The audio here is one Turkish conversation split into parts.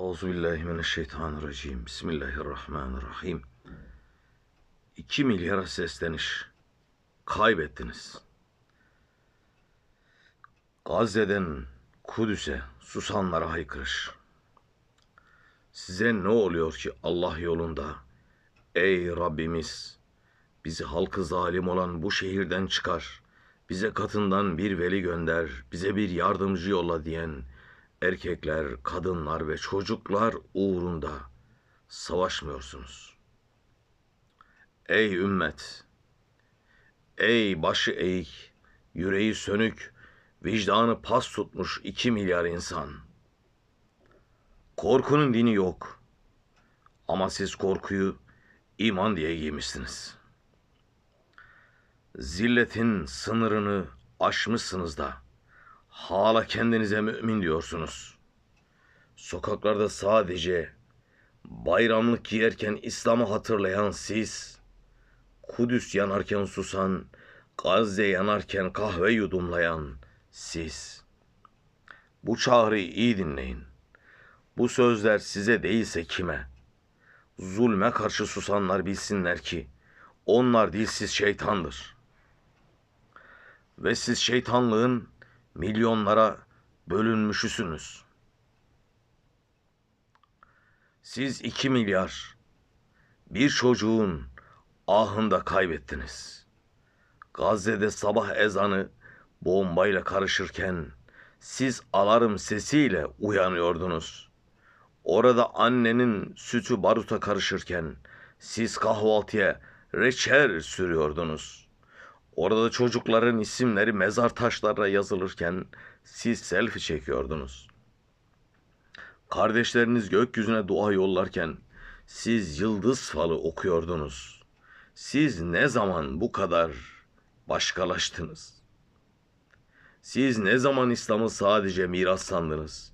Euzubillahimineşşeytanirracim. Bismillahirrahmanirrahim. 2 milyara sesleniş. Kaybettiniz. Gazze'den Kudüs'e susanlara haykırış. Size ne oluyor ki Allah yolunda? Ey Rabbimiz! Bizi halkı zalim olan bu şehirden çıkar. Bize katından bir veli gönder. Bize bir yardımcı yolla diyen erkekler, kadınlar ve çocuklar uğrunda savaşmıyorsunuz. Ey ümmet! Ey başı eğik, yüreği sönük, vicdanı pas tutmuş iki milyar insan. Korkunun dini yok. Ama siz korkuyu iman diye giymişsiniz. Zilletin sınırını aşmışsınız da hala kendinize mümin diyorsunuz. Sokaklarda sadece bayramlık giyerken İslam'ı hatırlayan siz, Kudüs yanarken susan, Gazze yanarken kahve yudumlayan siz. Bu çağrıyı iyi dinleyin. Bu sözler size değilse kime? Zulme karşı susanlar bilsinler ki onlar dilsiz şeytandır. Ve siz şeytanlığın milyonlara bölünmüşüsünüz. Siz iki milyar bir çocuğun ahında kaybettiniz. Gazze'de sabah ezanı bombayla karışırken siz alarm sesiyle uyanıyordunuz. Orada annenin sütü baruta karışırken siz kahvaltıya reçel sürüyordunuz. Orada çocukların isimleri mezar taşlarına yazılırken siz selfie çekiyordunuz. Kardeşleriniz gökyüzüne dua yollarken siz yıldız falı okuyordunuz. Siz ne zaman bu kadar başkalaştınız? Siz ne zaman İslam'ı sadece miras sandınız?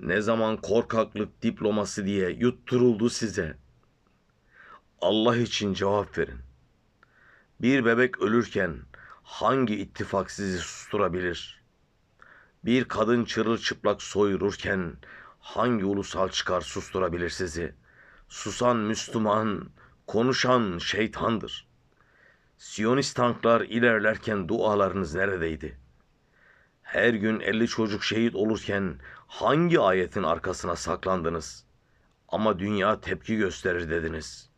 Ne zaman korkaklık diploması diye yutturuldu size? Allah için cevap verin. Bir bebek ölürken hangi ittifak sizi susturabilir? Bir kadın çırılçıplak soyururken hangi ulusal çıkar susturabilir sizi? Susan Müslüman, konuşan şeytandır. Siyonist tanklar ilerlerken dualarınız neredeydi? Her gün elli çocuk şehit olurken hangi ayetin arkasına saklandınız? Ama dünya tepki gösterir dediniz.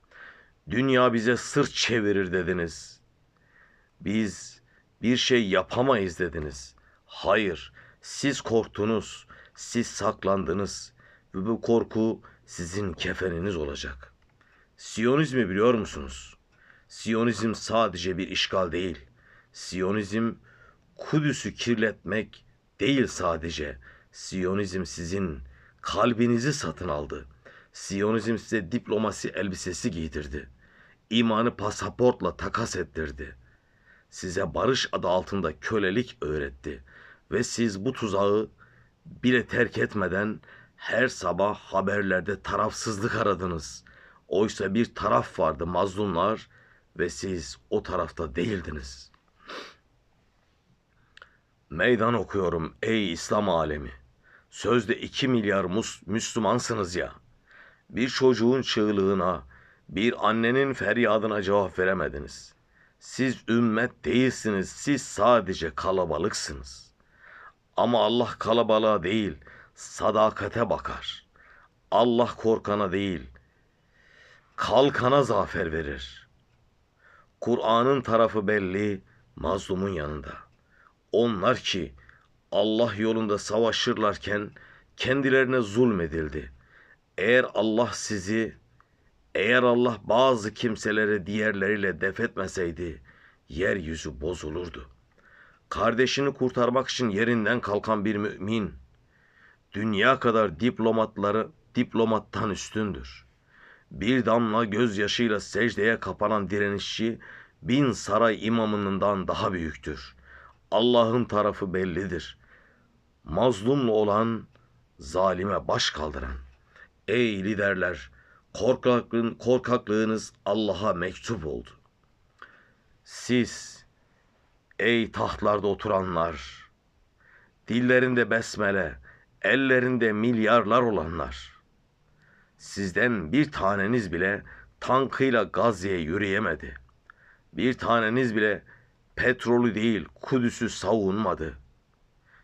Dünya bize sırt çevirir dediniz. Biz bir şey yapamayız dediniz. Hayır, siz korktunuz, siz saklandınız ve bu korku sizin kefeniniz olacak. Siyonizmi biliyor musunuz? Siyonizm sadece bir işgal değil. Siyonizm Kudüs'ü kirletmek değil sadece. Siyonizm sizin kalbinizi satın aldı. Siyonizm size diplomasi elbisesi giydirdi. İmanı pasaportla takas ettirdi. Size barış adı altında kölelik öğretti. Ve siz bu tuzağı bile terk etmeden her sabah haberlerde tarafsızlık aradınız. Oysa bir taraf vardı mazlumlar ve siz o tarafta değildiniz. Meydan okuyorum ey İslam alemi. Sözde iki milyar mus Müslümansınız ya. Bir çocuğun çığlığına, bir annenin feryadına cevap veremediniz. Siz ümmet değilsiniz, siz sadece kalabalıksınız. Ama Allah kalabalığa değil, sadakate bakar. Allah korkana değil, kalkana zafer verir. Kur'an'ın tarafı belli, mazlumun yanında. Onlar ki Allah yolunda savaşırlarken kendilerine zulmedildi. Eğer Allah sizi, eğer Allah bazı kimseleri diğerleriyle defetmeseydi, yeryüzü bozulurdu. Kardeşini kurtarmak için yerinden kalkan bir mümin, dünya kadar diplomatları diplomattan üstündür. Bir damla gözyaşıyla secdeye kapanan direnişçi bin saray imamından daha büyüktür. Allah'ın tarafı bellidir. Mazlumlu olan zalime baş kaldıran. Ey liderler, korkaklığın, korkaklığınız Allah'a mektup oldu. Siz, ey tahtlarda oturanlar, dillerinde besmele, ellerinde milyarlar olanlar, Sizden bir taneniz bile tankıyla Gazze'ye yürüyemedi. Bir taneniz bile petrolü değil Kudüs'ü savunmadı.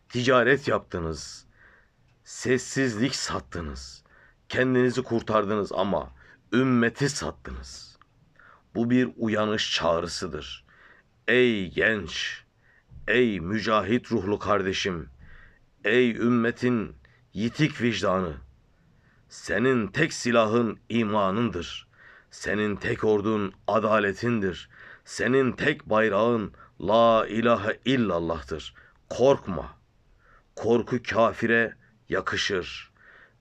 Ticaret yaptınız. Sessizlik sattınız. Kendinizi kurtardınız ama ümmeti sattınız. Bu bir uyanış çağrısıdır. Ey genç, ey mücahit ruhlu kardeşim, ey ümmetin yitik vicdanı. Senin tek silahın imanındır. Senin tek ordun adaletindir. Senin tek bayrağın la ilahe illallah'tır. Korkma. Korku kafire yakışır.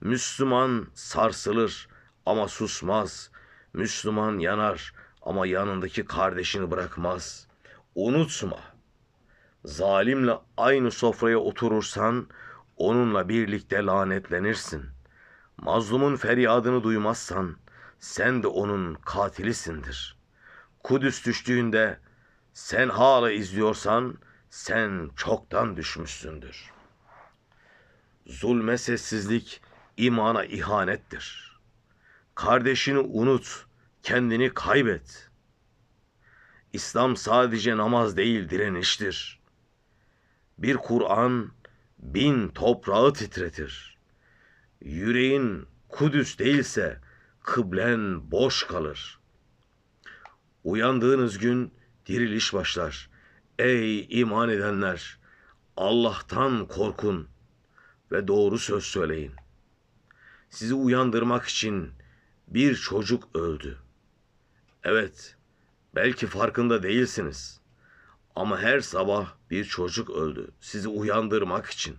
Müslüman sarsılır ama susmaz. Müslüman yanar ama yanındaki kardeşini bırakmaz. Unutma. Zalimle aynı sofraya oturursan onunla birlikte lanetlenirsin. Mazlumun feryadını duymazsan sen de onun katilisindir. Kudüs düştüğünde sen hala izliyorsan sen çoktan düşmüşsündür. Zulme sessizlik imana ihanettir. Kardeşini unut, kendini kaybet. İslam sadece namaz değil direniştir. Bir Kur'an bin toprağı titretir. Yüreğin Kudüs değilse kıblen boş kalır. Uyandığınız gün diriliş başlar. Ey iman edenler! Allah'tan korkun ve doğru söz söyleyin. Sizi uyandırmak için bir çocuk öldü. Evet, belki farkında değilsiniz. Ama her sabah bir çocuk öldü sizi uyandırmak için.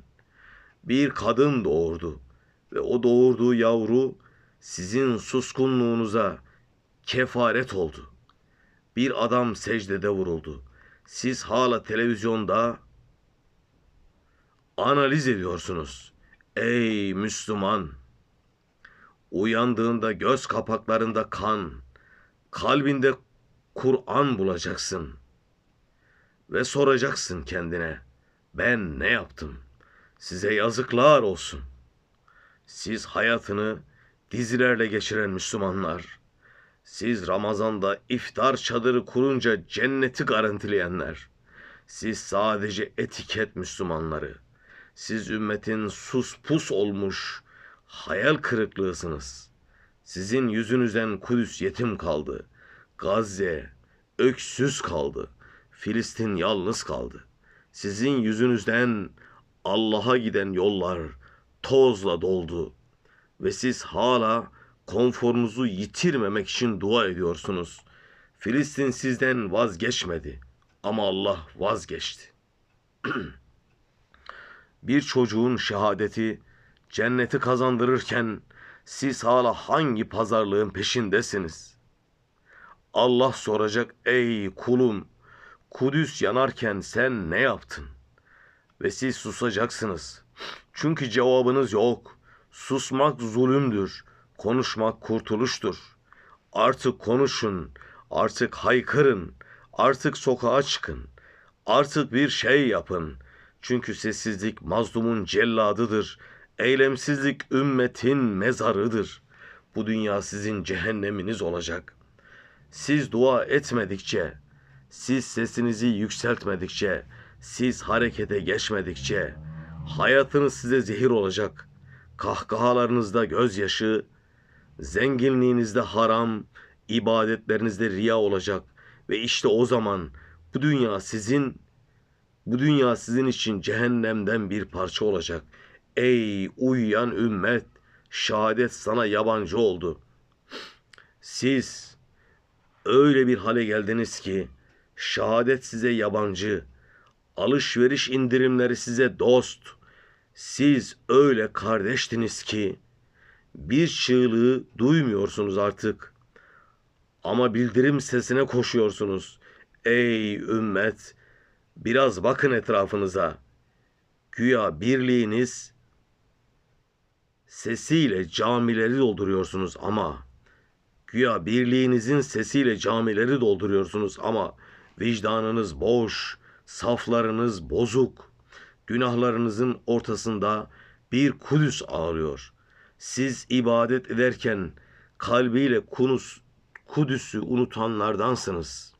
Bir kadın doğurdu ve o doğurduğu yavru sizin suskunluğunuza kefaret oldu. Bir adam secdede vuruldu. Siz hala televizyonda analiz ediyorsunuz. Ey Müslüman! Uyandığında göz kapaklarında kan, kalbinde Kur'an bulacaksın. Ve soracaksın kendine, ben ne yaptım? Size yazıklar olsun. Siz hayatını dizilerle geçiren Müslümanlar, siz Ramazan'da iftar çadırı kurunca cenneti garantileyenler, siz sadece etiket Müslümanları, siz ümmetin sus pus olmuş hayal kırıklığısınız. Sizin yüzünüzden Kudüs yetim kaldı. Gazze öksüz kaldı. Filistin yalnız kaldı. Sizin yüzünüzden Allah'a giden yollar tozla doldu ve siz hala konforunuzu yitirmemek için dua ediyorsunuz. Filistin sizden vazgeçmedi ama Allah vazgeçti. Bir çocuğun şehadeti cenneti kazandırırken siz hala hangi pazarlığın peşindesiniz? Allah soracak ey kulum Kudüs yanarken sen ne yaptın? Ve siz susacaksınız. Çünkü cevabınız yok. Susmak zulümdür. Konuşmak kurtuluştur. Artık konuşun. Artık haykırın. Artık sokağa çıkın. Artık bir şey yapın. Çünkü sessizlik mazlumun celladıdır. Eylemsizlik ümmetin mezarıdır. Bu dünya sizin cehenneminiz olacak. Siz dua etmedikçe, siz sesinizi yükseltmedikçe, siz harekete geçmedikçe hayatınız size zehir olacak. Kahkahalarınızda gözyaşı, zenginliğinizde haram, ibadetlerinizde riya olacak ve işte o zaman bu dünya sizin bu dünya sizin için cehennemden bir parça olacak. Ey uyuyan ümmet, şehadet sana yabancı oldu. Siz öyle bir hale geldiniz ki şehadet size yabancı, alışveriş indirimleri size dost. Siz öyle kardeştiniz ki bir çığlığı duymuyorsunuz artık. Ama bildirim sesine koşuyorsunuz. Ey ümmet, biraz bakın etrafınıza. Güya birliğiniz sesiyle camileri dolduruyorsunuz ama güya birliğinizin sesiyle camileri dolduruyorsunuz ama vicdanınız boş, saflarınız bozuk. Günahlarınızın ortasında bir Kudüs ağlıyor. Siz ibadet ederken kalbiyle kunus, Kudüs'ü unutanlardansınız.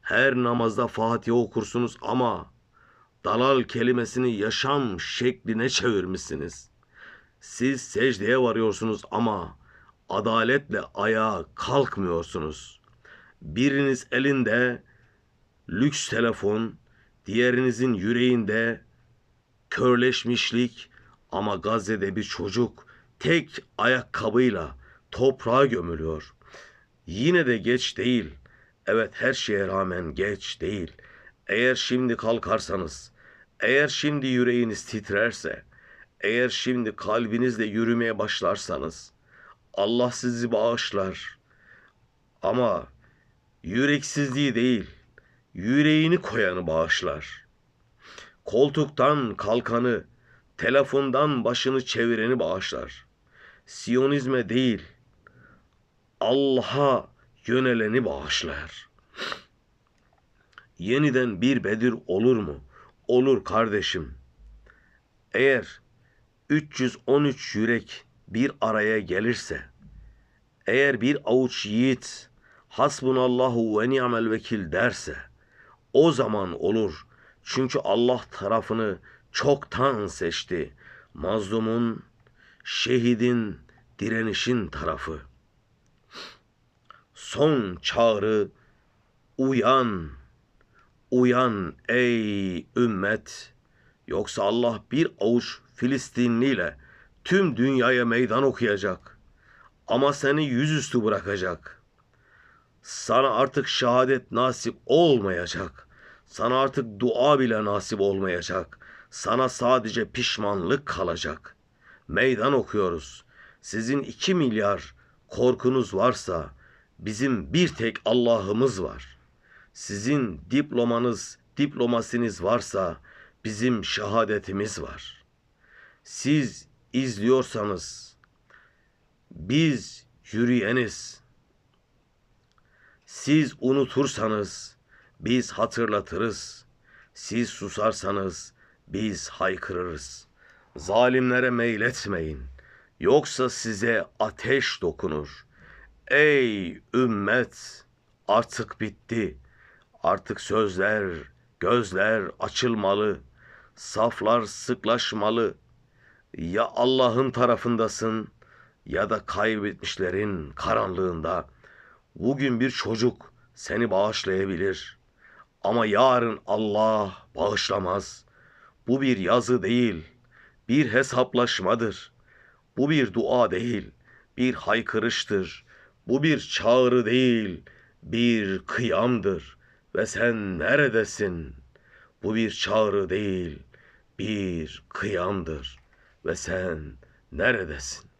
Her namazda Fatiha okursunuz ama dalal kelimesini yaşam şekline çevirmişsiniz. Siz secdeye varıyorsunuz ama adaletle ayağa kalkmıyorsunuz. Biriniz elinde lüks telefon, diğerinizin yüreğinde körleşmişlik ama Gazze'de bir çocuk tek ayakkabıyla toprağa gömülüyor. Yine de geç değil. Evet her şeye rağmen geç değil. Eğer şimdi kalkarsanız, eğer şimdi yüreğiniz titrerse, eğer şimdi kalbinizle yürümeye başlarsanız Allah sizi bağışlar. Ama yüreksizliği değil, yüreğini koyanı bağışlar. Koltuktan kalkanı, telefondan başını çevireni bağışlar. Siyonizme değil, Allah'a yöneleni bağışlar. Yeniden bir Bedir olur mu? Olur kardeşim. Eğer 313 yürek bir araya gelirse, eğer bir avuç yiğit hasbunallahu ve ni'mel vekil derse, o zaman olur. Çünkü Allah tarafını çoktan seçti. Mazlumun, şehidin, direnişin tarafı. Son çağrı uyan, uyan ey ümmet. Yoksa Allah bir avuç Filistinliyle tüm dünyaya meydan okuyacak. Ama seni yüzüstü bırakacak. Sana artık şehadet nasip olmayacak. Sana artık dua bile nasip olmayacak. Sana sadece pişmanlık kalacak. Meydan okuyoruz. Sizin iki milyar korkunuz varsa bizim bir tek Allah'ımız var. Sizin diplomanız, diplomasiniz varsa bizim şehadetimiz var. Siz izliyorsanız biz yürüyeniz. Siz unutursanız biz hatırlatırız. Siz susarsanız biz haykırırız. Zalimlere meyletmeyin. Yoksa size ateş dokunur. Ey ümmet artık bitti. Artık sözler, gözler açılmalı. Saflar sıklaşmalı. Ya Allah'ın tarafındasın ya da kaybetmişlerin karanlığında. Bugün bir çocuk seni bağışlayabilir. Ama yarın Allah bağışlamaz. Bu bir yazı değil, bir hesaplaşmadır. Bu bir dua değil, bir haykırıştır. Bu bir çağrı değil, bir kıyamdır. Ve sen neredesin? Bu bir çağrı değil, bir kıyamdır. Ve sen neredesin?